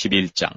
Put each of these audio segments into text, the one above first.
11장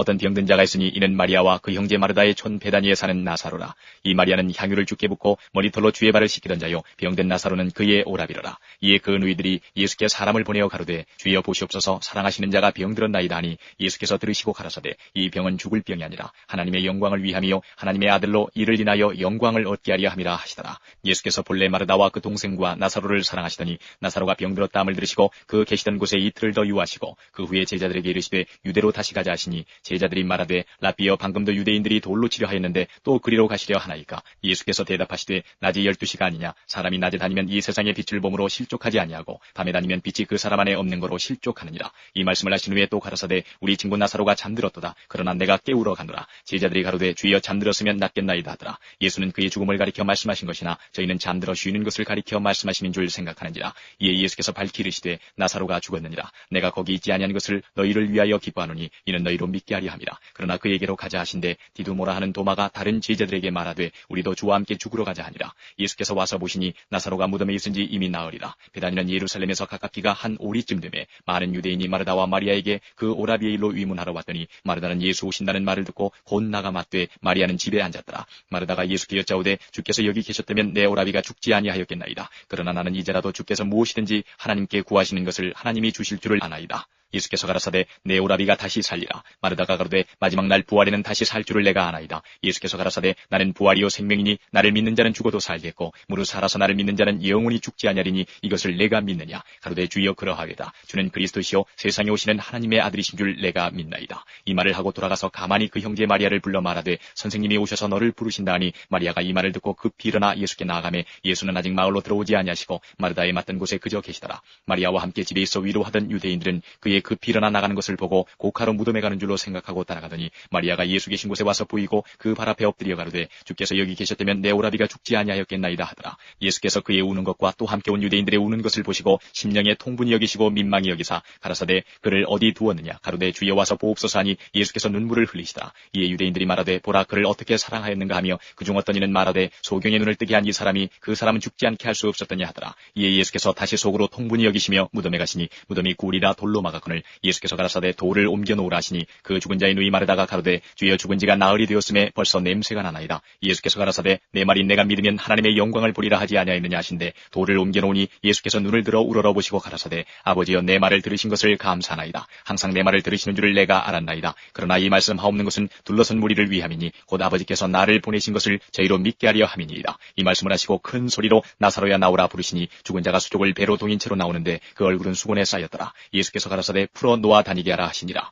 어떤 병든 자가 있으니 이는 마리아와 그 형제 마르다의 촌 베다니에 사는 나사로라. 이 마리아는 향유를 죽게 붓고 머리털로 주의 발을 씻기던 자요. 병든 나사로는 그의 오라비로라. 이에 그 누이들이 예수께 사람을 보내어 가로되 주여 보시옵소서 사랑하시는 자가 병들었나이다 하니 예수께서 들으시고 가라사대 이 병은 죽을 병이 아니라 하나님의 영광을 위함이요 하나님의 아들로 이를 인하여 영광을 얻게 하려 함이라 하시더라. 예수께서 본래 마르다와 그 동생과 나사로를 사랑하시더니 나사로가 병들었다함을 들으시고 그 계시던 곳에 이틀을 더 유하시고 그 후에 제자들에게 이르시되 유대로 다시 가자 하시니 제자들이 말하되 라비어 방금도 유대인들이 돌로 치려 하였는데 또 그리로 가시려 하나이까? 예수께서 대답하시되 낮이 열두 시가 아니냐? 사람이 낮에 다니면 이 세상의 빛을 보므로 실족하지 아니하고 밤에 다니면 빛이 그 사람 안에 없는 거로 실족하느니라. 이 말씀을 하신 후에 또 가라사대 우리 친구 나사로가 잠들었도다. 그러나 내가 깨우러 가노라. 제자들이 가로되 주여 잠들었으면 낫겠나이다 하더라. 예수는 그의 죽음을 가리켜 말씀하신 것이나 저희는 잠들어 쉬는 것을 가리켜 말씀하시는 줄 생각하는지라. 이에 예수께서 밝히르시되 나사로가 죽었느니라. 내가 거기 있지 아니한 것을 너희를 위하여 기뻐하노니 이는 너희로 믿게 하리 함이라. 그러나 그에게로 가자 하신데 디두모라 하는 도마가 다른 제자들에게 말하되 우리도 주와 함께 죽으러 가자 하니라. 예수께서 와서 보시니 나사로가 무덤에 있은지 이미 나으리라. 베다니는 예루살렘에서 가깝기가 한 오리쯤 되매 많은 유대인이 마르다와 마리아에게 그 오라비의 일로 위문하러 왔더니 마르다는 예수 오신다는 말을 듣고 곧 나가 맞되 마리아는 집에 앉았더라. 마르다가 예수께 여짜오되 주께서 여기 계셨다면 내 오라비가 죽지 아니하였겠나이다. 그러나 나는 이제라도 주께서 무엇이든지 하나님께 구하시는 것을 하나님이 주실 줄을 아나이다. 예수께서 가라사대 내 오라비가 다시 살리라. 마르다가 가로되 마지막 날 부활에는 다시 살 줄을 내가 아나이다. 예수께서 가라사대 나는 부활이요 생명이니 나를 믿는 자는 죽어도 살겠고 무릇 살아서 나를 믿는 자는 영원히 죽지 아니하리니 이것을 내가 믿느냐. 가로되 주여 그러하겠다. 주는 그리스도시요 세상에 오시는 하나님의 아들이신 줄 내가 믿나이다. 이 말을 하고 돌아가서 가만히 그 형제 마리아를 불러 말하되 선생님이 오셔서 너를 부르신다 하니 마리아가 이 말을 듣고 급히 일어나 예수께 나아가매 예수는 아직 마을로 들어오지 아니하시고 마르다에 맞던 곳에 그저 계시더라. 마리아와 함께 집에 있어 위로하던 유대인들은 그의 급히 일어나 나가는 것을 보고 고카로 무덤에 가는 줄로 생각하고 따라가더니 마리아가 예수 계신 곳에 와서 보이고 그 발 앞에 엎드려 가로되 주께서 여기 계셨다면 내 오라비가 죽지 아니하였겠나이다 하더라. 예수께서 그의 우는 것과 또 함께 온 유대인들의 우는 것을 보시고 심령에 통분이 여기시고 민망히 여기사 가라사대 그를 어디 두었느냐 가로되 주여 와서 보옵소서 하니 예수께서 눈물을 흘리시다. 이에 유대인들이 말하되 보라 그를 어떻게 사랑하였는가 하며 그중 어떤 이는 말하되 소경의 눈을 뜨게 한 이 사람이 그 사람은 죽지 않게 할 수 없었더냐 하더라. 이에 예수께서 다시 속으로 통분이 여기시며 무덤에 가시니 무덤이 굴이라 돌로 막았거 늘 예수께서 가라사대 돌을 옮겨 놓으라 하시니 그 죽은 자의 누이 마르다가 가로되 주여 죽은 지가 나흘이 되었음에 벌써 냄새가 나나이다. 예수께서 가라사대 내 말이 내가 믿으면 하나님의 영광을 보리라 하지 아니하였느냐 하신데 돌을 옮겨 놓으니 예수께서 눈을 들어 우러러 보시고 가라사대 아버지여 내 말을 들으신 것을 감사하나이다. 항상 내 말을 들으시는 줄을 내가 알았나이다. 그러나 이 말씀 하옵는 것은 둘러선 무리를 위함이니 곧 아버지께서 나를 보내신 것을 저희로 믿게 하려 함이니이다. 이 말씀을 하시고 큰 소리로 나사로야 나오라 부르시니 죽은 자가 수족을 배로 동인 채로 나오는데 그 얼굴은 수건에 쌓였더라. 예수께서 가라사대 풀어 놓아 다니게 하라 하시니라.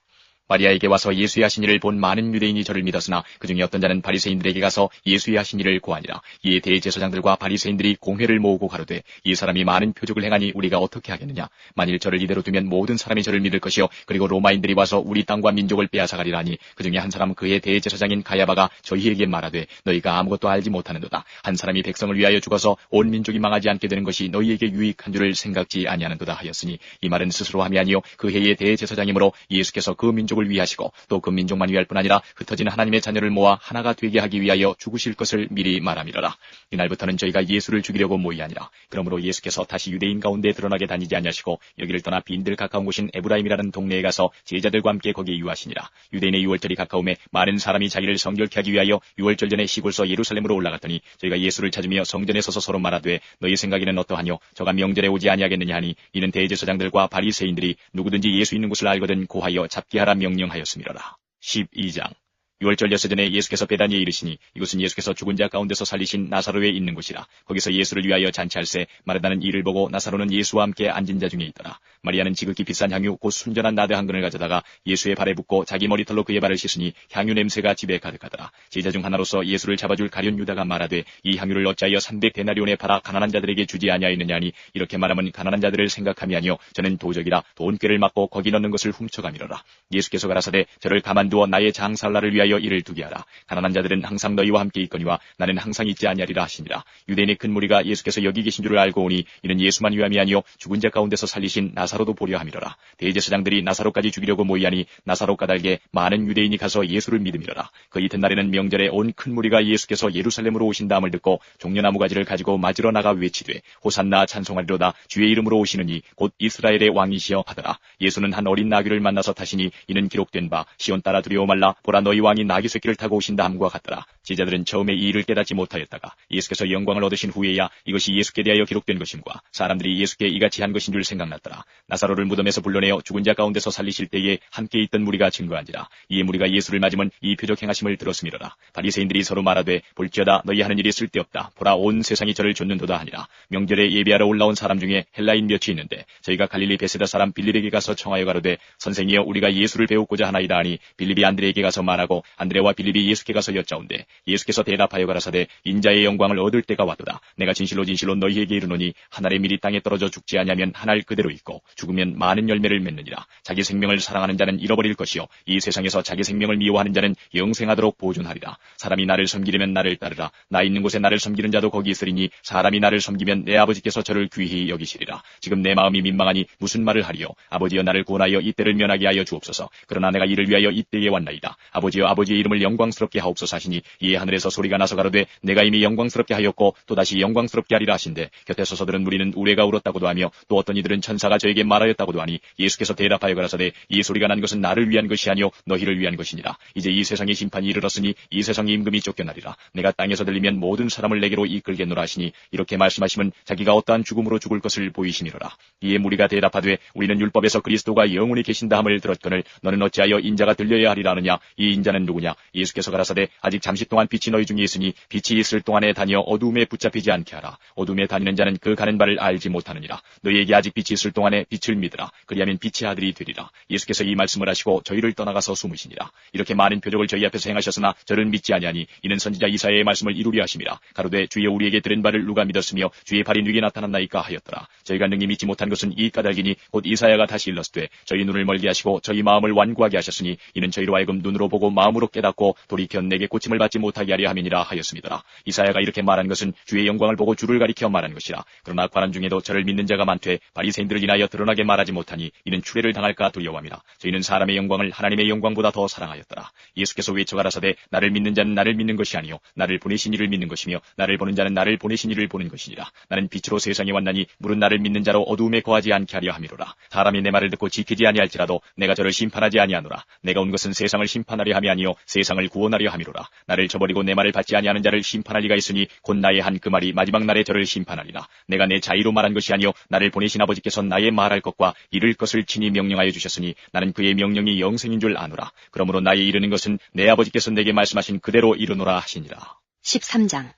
마리아에게 와서 예수의 하신 일을 본 많은 유대인이 저를 믿었으나 그 중에 어떤 자는 바리새인들에게 가서 예수의 하신 일을 고하니라. 이에 대제사장들과 바리새인들이 공회를 모으고 가로되 이 사람이 많은 표적을 행하니 우리가 어떻게 하겠느냐? 만일 저를 이대로 두면 모든 사람이 저를 믿을 것이요 그리고 로마인들이 와서 우리 땅과 민족을 빼앗아 가리라니 그 중에 한 사람은 그의 대제사장인 가야바가 저희에게 말하되 너희가 아무것도 알지 못하는도다. 한 사람이 백성을 위하여 죽어서 온 민족이 망하지 않게 되는 것이 너희에게 유익한 줄을 생각지 아니하는도다 하였으니 이 말은 스스로 함이 아니요 그 해의 대제사장이므로 예수께서 그 민족 민족을 위하시고 또 그 민족만 위할 뿐 아니라 흩어진 하나님의 자녀를 모아 하나가 되게 하기 위하여 죽으실 것을 미리 말함이러라. 이날부터는 저희가 예수를 죽이려고 모이 아니라 그러므로 예수께서 다시 유대인 가운데 드러나게 다니지 아니하시고 여기를 떠나 빈들 가까운 곳인 에브라임이라는 동네에 가서 제자들과 함께 거기에 유하시니라. 유대인의 유월절이 가까움에 많은 사람이 자기를 성결케 하기 위하여 유월절 전에 시골서 예루살렘으로 올라갔더니 저희가 예수를 찾으며 성전에 서서 서로 말하되 너희 생각에는 어떠하뇨? 저가 명절에 오지 아니하겠느냐 하니 이는 대제사장들과 바리새인들이 누구든지 예수 있는 곳을 알거든 고하여 잡게 하라 명 명령하였음이로라. 12장 유월절 여세 전에 예수께서 베다니에 이르시니 이곳은 예수께서 죽은 자 가운데서 살리신 나사로에 있는 곳이라. 거기서 예수를 위하여 잔치할새 마르다는 이를 보고 나사로는 예수와 함께 앉은 자 중에 있더라. 마리아는 지극히 비싼 향유 곧 순전한 나대 한 근을 가져다가 예수의 발에 붓고 자기 머리털로 그의 발을 씻으니 향유 냄새가 집에 가득하더라. 제자 중 하나로서 예수를 잡아줄 가련 유다가 말하되 이 향유를 어찌하여 300 데나리온에 팔아 가난한 자들에게 주지 아니하였느냐니 이렇게 말하면 가난한 자들을 생각함이 아니요 저는 도적이라 돈꾀를 맞고 거기 넣는 것을 훔쳐가미로라. 예수께서 가라사대 저를 가만두어 나의 장살라를 위하여 위하여 이를 두게 하라. 가난한 자들은 항상 너희와 함께 있거니와 나는 항상 있지 아니하리라 하시니라. 유대인의 큰 무리가 예수께서 여기 계신 줄을 알고 오니 이는 예수만 위함이 아니요 죽은 자 가운데서 살리신 나사로도 보려 함이로라. 대제사장들이 나사로까지 죽이려고 모이하니 나사로 까닭에 많은 유대인이 가서 예수를 믿음이로라. 그 이튿날에는 명절에 온 큰 무리가 예수께서 예루살렘으로 오신다함을 듣고 종려나무 가지를 가지고 맞으러 나가 외치되 호산나 찬송하리로다 주의 이름으로 오시느니 곧 이스라엘의 왕이시여 하더라. 예수는 한 어린 나귀를 만나서 타시니 이는 기록된 바 시온 따라 두려워 말라 보라 너희 왕이 나귀 새끼를 타고 오신다 함과 같더라. 제자들은 처음에 이 일을 깨닫지 못하였다가 예수께서 영광을 얻으신 후에야 이것이 예수께 대하여 기록된 것임과 사람들이 예수께 이같이 한 것인 줄 생각났더라. 나사로를 무덤에서 불러내어 죽은 자 가운데서 살리실 때에 함께 있던 무리가 증거한지라. 이에 무리가 예수를 맞으면 이 표적 행하심을 들었음이로라. 바리새인들이 서로 말하되 볼지어다 너희 하는 일이 쓸데없다. 보라 온 세상이 저를 좇는도다 하니라. 명절에 예배하러 올라온 사람 중에 헬라인 몇이 있는데 저희가 갈릴리 베세다 사람 빌립에게 가서 청하여 가로되 선생이여 우리가 예수를 배우고자 하나이다 하니 빌립이 안드레에게 가서 말하고 안드레와 빌립이 예수께 가서 여짜온대 예수께서 대답하여 가라사대 인자의 영광을 얻을 때가 왔도다. 내가 진실로 진실로 너희에게 이르노니 하늘의 밀이 땅에 떨어져 죽지 아니하면 하늘 그대로 있고 죽으면 많은 열매를 맺느니라. 자기 생명을 사랑하는 자는 잃어버릴 것이요 이 세상에서 자기 생명을 미워하는 자는 영생하도록 보존하리라. 사람이 나를 섬기려면 나를 따르라. 나 있는 곳에 나를 섬기는 자도 거기 있으리니 사람이 나를 섬기면 내 아버지께서 저를 귀히 여기시리라. 지금 내 마음이 민망하니 무슨 말을 하리요? 아버지여 나를 구원하여 이때를 면하게 하여 주옵소서. 그러나 내가 이를 위하여 이때에 왔나이다. 아버지여 아버지 의 이름을 영광스럽게 하옵소서 하시니 이에 하늘에서 소리가 나서 가로되 내가 이미 영광스럽게 하였고 또다시 영광스럽게 하리라 하신데 곁에 서서들은 우리는 우레가 울었다고도 하며 또 어떤 이들은 천사가 저에게 말하였다고도 하니 예수께서 대답하여 가라사대 이 소리가 난 것은 나를 위한 것이 아니요 너희를 위한 것이니라. 이제 이 세상의 심판이 이르렀으니 이 세상의 임금이 쫓겨나리라. 내가 땅에서 들리면 모든 사람을 내게로 이끌겠노라 하시니 이렇게 말씀하시면 자기가 어떠한 죽음으로 죽을 것을 보이시니로라. 이에 무리가 대답하되 우리는 율법에서 그리스도가 영원히 계신다 함을 들었거늘 너는 어찌하여 인자가 들려야 하리라 하느냐. 이 인자는 누구냐? 예수께서 가라사대 아직 잠시 동안 빛이 너희 중에 있으니 빛이 있을 동안에 다니어 어두움에 붙잡히지 않게 하라. 어둠에 다니는 자는 그 가는 바를 알지 못하느니라. 너희에게 아직 빛이 있을 동안에 빛을 믿으라. 그리하면 빛의 아들이 되리라. 예수께서 이 말씀을 하시고 저희를 떠나가서 숨으시니라. 이렇게 많은 표적을 저희 앞에서 행하셨으나 저를 믿지 아니하니 이는 선지자 이사야의 말씀을 이루려 하심이라. 가로되 주여 우리에게 들은 바를 누가 믿었으며 주의 발이 누게 나타났나이까 하였더라. 저희가 능히 믿지 못한 것은 이 까닭이니 곧 이사야가 다시 일렀으되 저희 눈을 멀게 하시고 저희 마음을 완고하게 하셨으니 이는 저희로 하여금 눈으로 보고 마음 으로 깨닫고 돌이켜 내게 고침을 받지 못하게 하려 함이니라 하였습니다. 이사야가 이렇게 말한 것은 주의 영광을 보고 주를 가리켜 말한 것이라. 그러나 관원 중에도 저를 믿는 자가 많되 바리새인들을 인하여 드러나게 말하지 못하니 이는 추례를 당할까 두려워함이라. 저희는 사람의 영광을 하나님의 영광보다 더 사랑하였더라. 예수께서 외쳐가라사대 나를 믿는 자는 나를 믿는 것이 아니요 나를 보내신 이를 믿는 것이며 나를 보는 자는 나를 보내신 이를 보는 것이니라. 나는 빛으로 세상에 왔나니 물은 나를 믿는 자로 어두움에 거하지 않게 하려 함이로라. 사람이 내 말을 듣고 지키지 아니할지라도 내가 저를 심판하지 아니하노라. 내가 온 것은 세상을 심판하려 함이 아니 요 세상을 구원하려 함이로라. 나를 저버리고 내 말을 받지 아니하는 자를 심판할 리가 있으니 곧 나의 한 그 말이 마지막 날에 저를 심판하리라. 내가 내 자의로 말한 것이 아니요 나를 보내신 아버지께서 나의 말할 것과 이를 것을 친히 명령하여 주셨으니 나는 그의 명령이 영생인 줄 아노라. 그러므로 나의 이르는 것은 내 아버지께서 내게 말씀하신 그대로 이르노라 하시니라. 13장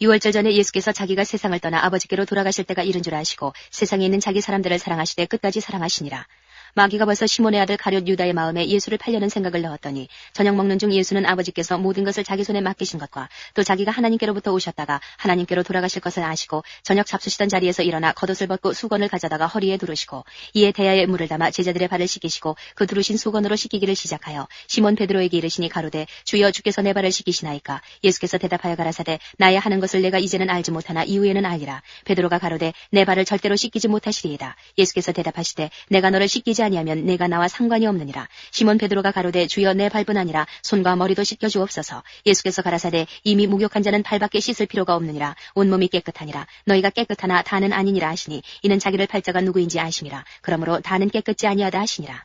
6월절 전에 예수께서 자기가 세상을 떠나 아버지께로 돌아가실 때가 이른 줄 아시고 세상에 있는 자기 사람들을 사랑하시되 끝까지 사랑하시니라. 마귀가 벌써 시몬의 아들 가룟 유다의 마음에 예수를 팔려는 생각을 넣었더니 저녁 먹는 중 예수는 아버지께서 모든 것을 자기 손에 맡기신 것과 또 자기가 하나님께로부터 오셨다가 하나님께로 돌아가실 것을 아시고 저녁 잡수시던 자리에서 일어나 겉옷을 벗고 수건을 가져다가 허리에 두르시고 이에 대야에 물을 담아 제자들의 발을 씻기시고 그 두르신 수건으로 씻기기를 시작하여 시몬 베드로에게 이르시니 가로되 주여 주께서 내 발을 씻기시나이까? 예수께서 대답하여 가라사대 나의 하는 것을 내가 이제는 알지 못하나 이후에는 알리라. 베드로가 가로되 내 발을 절대로 씻기지 못하시리이다. 예수께서 대답하시되 내가 너를 씻기지 아니하면 내가 나와 상관이 없느니라. 시몬 베드로가 가로되 주여 내 발뿐 아니라 손과 머리도 씻겨 주옵소서. 예수께서 가라사대 이미 목욕한 자는 발밖에 씻을 필요가 없느니라. 온몸이 깨끗하니라. 너희가 깨끗하나 다는 아니니라 하시니 이는 자기를 팔자가 누구인지 아심이라. 그러므로 다는 깨끗지 아니하다 하시니라.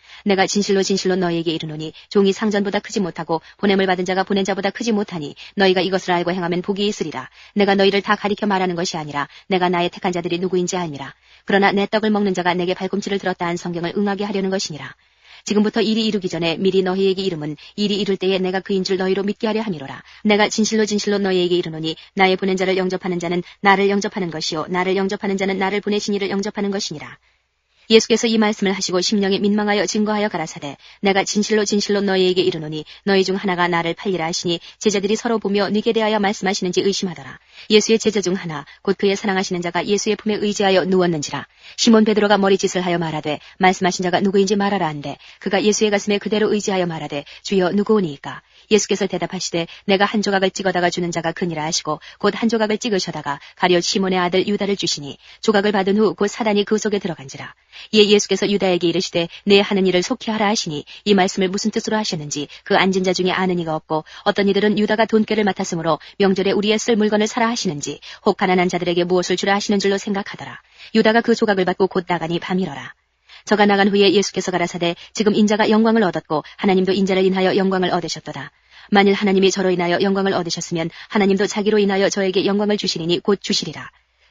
내가 진실로 진실로 너희에게 이르노니 종이 상전보다 크지 못하고 보냄을 받은 자가 보낸 자보다 크지 못하니 너희가 이것을 알고 행하면 복이 있으리라. 내가 너희를 다 가리켜 말하는 것이 아니라 내가 나의 택한 자들이 누구인지 아니라. 그러나 내 떡을 먹는 자가 내게 발꿈치를 들었다 한 성경을 응하게 하려는 것이니라. 지금부터 일이 이루기 전에 미리 너희에게 이름은 일이 이룰 때에 내가 그인 줄 너희로 믿게 하려 함이로라. 내가 진실로 진실로 너희에게 이르노니 나의 보낸 자를 영접하는 자는 나를 영접하는 것이요 나를 영접하는 자는 나를 보내신 이를 영접하는 것이니라. 예수께서 이 말씀을 하시고 심령에 민망하여 증거하여 가라사대 내가 진실로 진실로 너희에게 이르노니 너희 중 하나가 나를 팔리라 하시니 제자들이 서로 보며 네게 대하여 말씀하시는지 의심하더라. 예수의 제자 중 하나 곧 그의 사랑하시는 자가 예수의 품에 의지하여 누웠는지라. 시몬 베드로가 머리짓을 하여 말하되 말씀하신 자가 누구인지 말하라 한데 그가 예수의 가슴에 그대로 의지하여 말하되 주여 누구오니이까 예수께서 대답하시되 내가 한 조각을 찍어다가 주는 자가 그니라 하시고 곧 한 조각을 찍으셔다가 가룟 시몬의 아들 유다를 주시니 조각을 받은 후 곧 사단이 그 속에 들어간지라. 이에 예수께서 유다에게 이르시되 내 하는 일을 속히 하라 하시니 이 말씀을 무슨 뜻으로 하셨는지 그 앉은 자 중에 아는 이가 없고 어떤 이들은 유다가 돈꾀를 맡았으므로 명절에 우리의 쓸 물건을 사라 하시는지 혹 가난한 자들에게 무엇을 주라 하시는 줄로 생각하더라. 유다가 그 조각을 받고 곧 나가니 밤이러라. 저가 나간 후에 예수께서 가라사대 지금 인자가 영광을 얻었고 하나님도 인자를 인하여 영광을 얻으셨도다. 만일 하나님이 저로 인하여 영광을 얻으셨으면 하나님도 자기로 인하여 저에게 영광을 주시리니 곧 주시리라.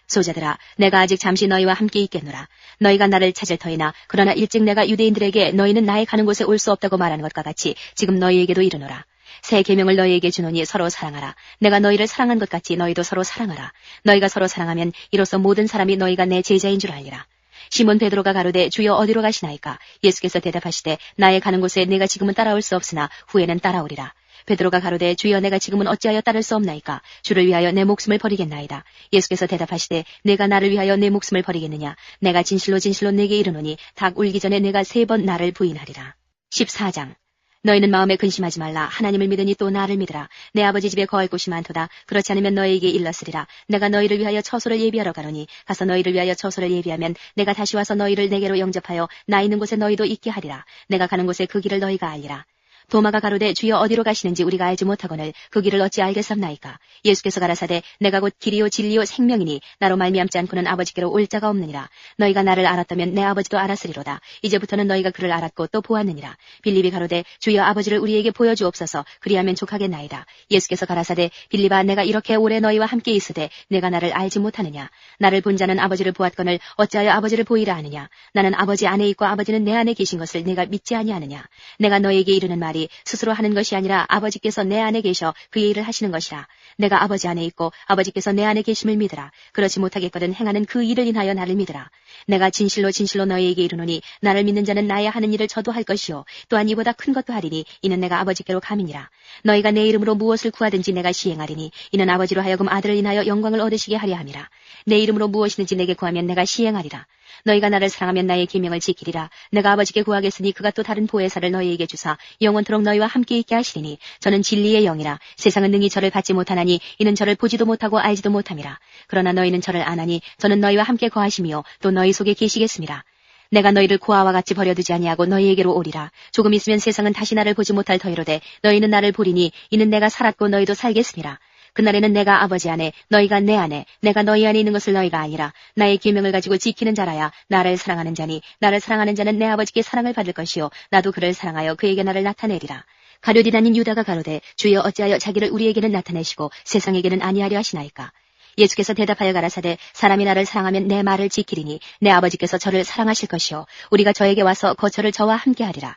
소자들아 내가 아직 잠시 너희와 함께 있겠노라. 너희가 나를 찾을 터이나 그러나 일찍 내가 유대인들에게 너희는 나의 가는 곳에 올 수 없다고 말하는 것과 같이 지금 너희에게도 이르노라. 새 계명을 너희에게 주노니 서로 사랑하라. 내가 너희를 사랑한 것 같이 너희도 서로 사랑하라. 너희가 서로 사랑하면 이로써 모든 사람이 너희가 내 제자인 줄 알리라. 시몬 베드로가 가로되 주여 어디로 가시나이까? 예수께서 대답하시되 나의 가는 곳에 내가 지금은 따라올 수 없으나 후에는 따라오리라. 베드로가 가로되 주여 내가 지금은 어찌하여 따를 수 없나이까? 주를 위하여 내 목숨을 버리겠나이다. 예수께서 대답하시되 내가 나를 위하여 내 목숨을 버리겠느냐? 내가 진실로 진실로 내게 이르노니 닭 울기 전에 내가 세 번 나를 부인하리라. 14장 너희는 마음에 근심하지 말라. 하나님을 믿으니 또 나를 믿으라. 내 아버지 집에 거할 곳이 많도다. 그렇지 않으면 너희에게 일렀으리라. 내가 너희를 위하여 처소를 예비하러 가노니 가서 너희를 위하여 처소를 예비하면 내가 다시 와서 너희를 내게로 영접하여 나 있는 곳에 너희도 있게 하리라. 내가 가는 곳에 그 길을 너희가 알리라. 도마가 가로되 주여 어디로 가시는지 우리가 알지 못하거늘 그 길을 어찌 알겠습나이까? 예수께서 가라사대 내가 곧 길이요 진리요 생명이니 나로 말미암지 않고는 아버지께로 올 자가 없느니라. 너희가 나를 알았다면 내 아버지도 알았으리로다. 이제부터는 너희가 그를 알았고 또 보았느니라. 빌립이 가로되 주여 아버지를 우리에게 보여주옵소서. 그리하면 족하겠나이다. 예수께서 가라사대 빌립아 내가 이렇게 오래 너희와 함께 있으되 내가 나를 알지 못하느냐? 나를 본 자는 아버지를 보았거늘 어찌하여 아버지를 보이라 하느냐? 나는 아버지 안에 있고 아버지는 내 안에 계신 것을 내가 믿지 아니하느냐? 내가 너에게 이르는 말이 스스로 하는 것이 아니라 아버지께서 내 안에 계셔 그의 일을 하시는 것이라. 내가 아버지 안에 있고 아버지께서 내 안에 계심을 믿으라. 그렇지 못하겠거든 행하는 그 일을 인하여 나를 믿으라. 내가 진실로 진실로 너희에게 이르노니 나를 믿는 자는 나의 하는 일을 저도 할 것이요 또한 이보다 큰 것도 하리니 이는 내가 아버지께로 감이니라. 너희가 내 이름으로 무엇을 구하든지 내가 시행하리니 이는 아버지로 하여금 아들을 인하여 영광을 얻으시게 하려 함이라. 내 이름으로 무엇이든지 내게 구하면 내가 시행하리라. 너희가 나를 사랑하면 나의 계명을 지키리라. 내가 아버지께 구하겠으니 그가 또 다른 보혜사를 너희에게 주사 영원토록 너희와 함께 있게 하시리니 저는 진리의 영이라. 세상은 능히 저를 받지 못하나니 이는 저를 보지도 못하고 알지도 못함이라. 그러나 너희는 저를 아나니 저는 너희와 함께 거하시며 또 너희 속에 계시겠습니다. 내가 너희를 고아와 같이 버려두지 아니하고 너희에게로 오리라. 조금 있으면 세상은 다시 나를 보지 못할 터이로되 너희는 나를 보리니 이는 내가 살았고 너희도 살겠습니다. 그날에는 내가 아버지 안에 너희가 내 안에 내가 너희 안에 있는 것을 너희가 아니라 나의 계명을 가지고 지키는 자라야 나를 사랑하는 자니 나를 사랑하는 자는 내 아버지께 사랑을 받을 것이요 나도 그를 사랑하여 그에게 나를 나타내리라. 가룟이 다닌 유다가 가로되 주여 어찌하여 자기를 우리에게는 나타내시고 세상에게는 아니하려 하시나이까. 예수께서 대답하여 가라사대 사람이 나를 사랑하면 내 말을 지키리니 내 아버지께서 저를 사랑하실 것이요 우리가 저에게 와서 거처를 저와 함께 하리라.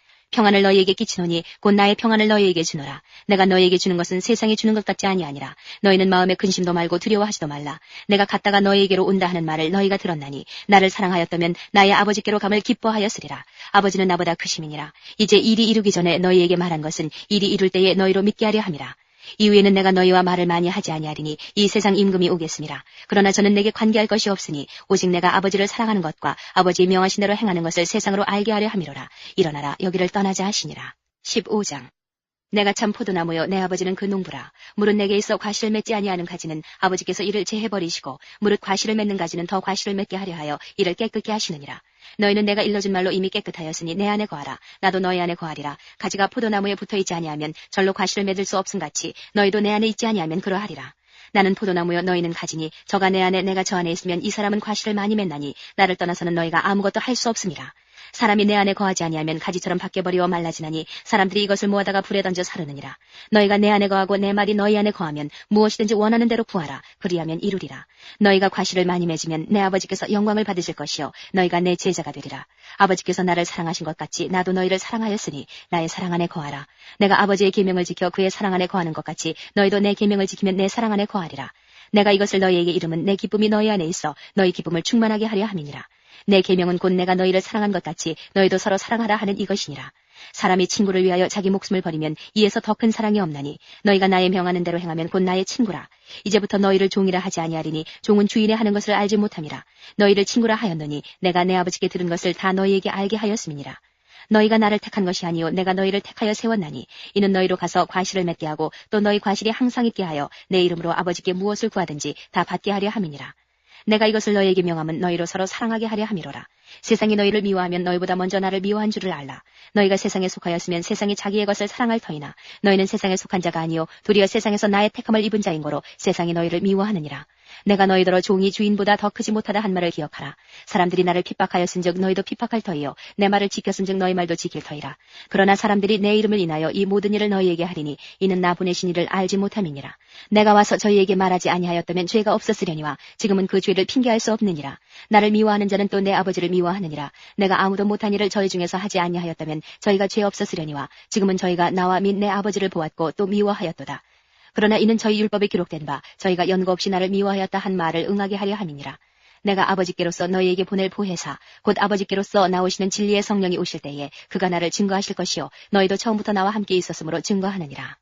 평안을 너희에게 끼치노니 곧 나의 평안을 너희에게 주노라. 내가 너희에게 주는 것은 세상에 주는 것 같지 아니하니라. 너희는 마음에 근심도 말고 두려워하지도 말라. 내가 갔다가 너희에게로 온다 하는 말을 너희가 들었나니 나를 사랑하였다면 나의 아버지께로 감을 기뻐하였으리라. 아버지는 나보다 크심이니라. 이제 일이 이루기 전에 너희에게 말한 것은 일이 이룰 때에 너희로 믿게 하려 함이라. 이후에는 내가 너희와 말을 많이 하지 아니하리니 이 세상 임금이 오겠습니다. 그러나 저는 내게 관계할 것이 없으니 오직 내가 아버지를 사랑하는 것과 아버지의 명하신 대로 행하는 것을 세상으로 알게 하려 함이로라. 일어나라 여기를 떠나자 하시니라. 15장 내가 참 포도나무요 내 아버지는 그 농부라 무릇 내게 있어 과실을 맺지 아니하는 가지는 아버지께서 이를 제해 버리시고 무릇 과실을 맺는 가지는 더 과실을 맺게 하려 하여 이를 깨끗게 하시느니라 너희는 내가 일러준 말로 이미 깨끗하였으니 내 안에 거하라. 나도 너희 안에 거하리라. 가지가 포도나무에 붙어 있지 아니하면 절로 과실을 맺을 수 없음 같이 너희도 내 안에 있지 아니하면 그러하리라. 나는 포도나무여 너희는 가지니 저가 내 안에 내가 저 안에 있으면 이 사람은 과실을 많이 맺나니 나를 떠나서는 너희가 아무것도 할 수 없음이라 사람이 내 안에 거하지 아니하면 가지처럼 바뀌어버리어 말라지나니 사람들이 이것을 모아다가 불에 던져 사르느니라. 너희가 내 안에 거하고 내 말이 너희 안에 거하면 무엇이든지 원하는 대로 구하라. 그리하면 이루리라. 너희가 과실을 많이 맺으면 내 아버지께서 영광을 받으실 것이요 너희가 내 제자가 되리라. 아버지께서 나를 사랑하신 것 같이 나도 너희를 사랑하였으니 나의 사랑 안에 거하라. 내가 아버지의 계명을 지켜 그의 사랑 안에 거하는 것 같이 너희도 내 계명을 지키면 내 사랑 안에 거하리라. 내가 이것을 너희에게 이름은 내 기쁨이 너희 안에 있어 너희 기쁨을 충만하게 하려 함이니라. 내 계명은 곧 내가 너희를 사랑한 것 같이 너희도 서로 사랑하라 하는 이것이니라. 사람이 친구를 위하여 자기 목숨을 버리면 이에서 더 큰 사랑이 없나니 너희가 나의 명하는 대로 행하면 곧 나의 친구라. 이제부터 너희를 종이라 하지 아니하리니 종은 주인의 하는 것을 알지 못함이라. 너희를 친구라 하였노니 내가 내 아버지께 들은 것을 다 너희에게 알게 하였음이니라. 너희가 나를 택한 것이 아니요 내가 너희를 택하여 세웠나니 이는 너희로 가서 과실을 맺게 하고 또 너희 과실이 항상 있게 하여 내 이름으로 아버지께 무엇을 구하든지 다 받게 하려 함이니라. 내가 이것을 너희에게 명함은 너희로 서로 사랑하게 하려 함이로라. 세상이 너희를 미워하면 너희보다 먼저 나를 미워한 줄을 알라. 너희가 세상에 속하였으면 세상이 자기의 것을 사랑할 터이나 너희는 세상에 속한 자가 아니요 도리어 세상에서 나의 택함을 입은 자인 거로 세상이 너희를 미워하느니라. 내가 너희더러 종이 주인보다 더 크지 못하다 한 말을 기억하라. 사람들이 나를 핍박하였은즉 너희도 핍박할 터이요 내 말을 지켰은즉 너희 말도 지킬 터이라. 그러나 사람들이 내 이름을 인하여 이 모든 일을 너희에게 하리니 이는 나 보내신 이를 알지 못함이니라. 내가 와서 저희에게 말하지 아니하였다면 죄가 없었으려니와 지금은 그 죄를 핑계할 수 없느니라. 나를 미워하는 자는 또 내 아버지를 미워하느니라. 내가 아무도 못한 일을 저희 중에서 하지 아니하였다면 저희가 죄 없었으려니와 지금은 저희가 나와 및 내 아버지를 보았고 또 미워하였도다. 그러나 이는 저희 율법에 기록된 바 저희가 연고 없이 나를 미워하였다 한 말을 응하게 하려 함이니라. 내가 아버지께로서 너희에게 보낼 보혜사 곧 아버지께로서 나오시는 진리의 성령이 오실 때에 그가 나를 증거하실 것이요 너희도 처음부터 나와 함께 있었으므로 증거하느니라.